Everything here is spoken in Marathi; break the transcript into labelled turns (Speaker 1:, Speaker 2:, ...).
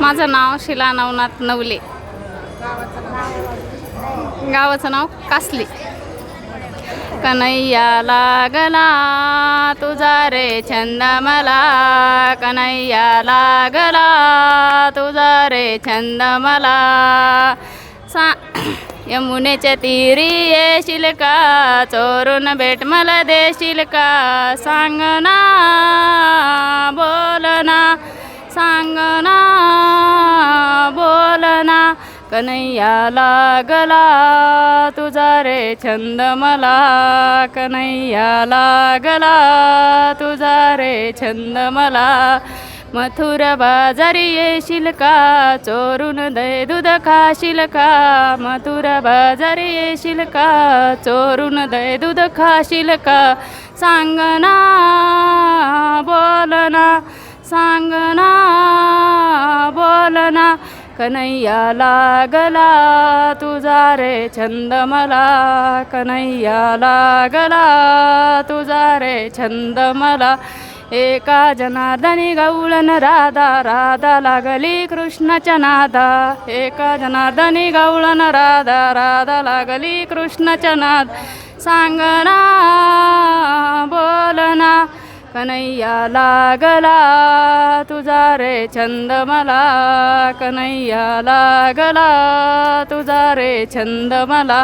Speaker 1: माझं नाव शिला नवनाथ नवले. गावाचं नाव कासली. कन्हैया लागला तुझा रे छंद मला कन्हैया लागला तुझा रे छंद मला सा यमुनेच्या तीरी येशील का? चोरून भेट मला देशील का? सांग ना. कन्हैया लागला तुझा रे छंद मला. कन्हैया लागला तुझा रे छंद मला. मथुर बाजारी येशील का? चोरून दे दूध खाशील का? मथुर बाजारी येशील का? चोरून दे दूध खाशील का? सांग ना बोल ना. सांग ना बोल ना. कन्हैया लागला तुझा रे छंद मला कन्हैया लागला तुझा रे छंद मला एका जनार्दनी गौळन राधा राधा लागली कृष्णाच्या नादा. एका जनार्दनी गौळन राधा राधा लागली कृष्णाच्या नाद. सांगना ना कन्हैया लागला तुझा रे छंद मला कन्हैया लागला तुझा रे छंद मला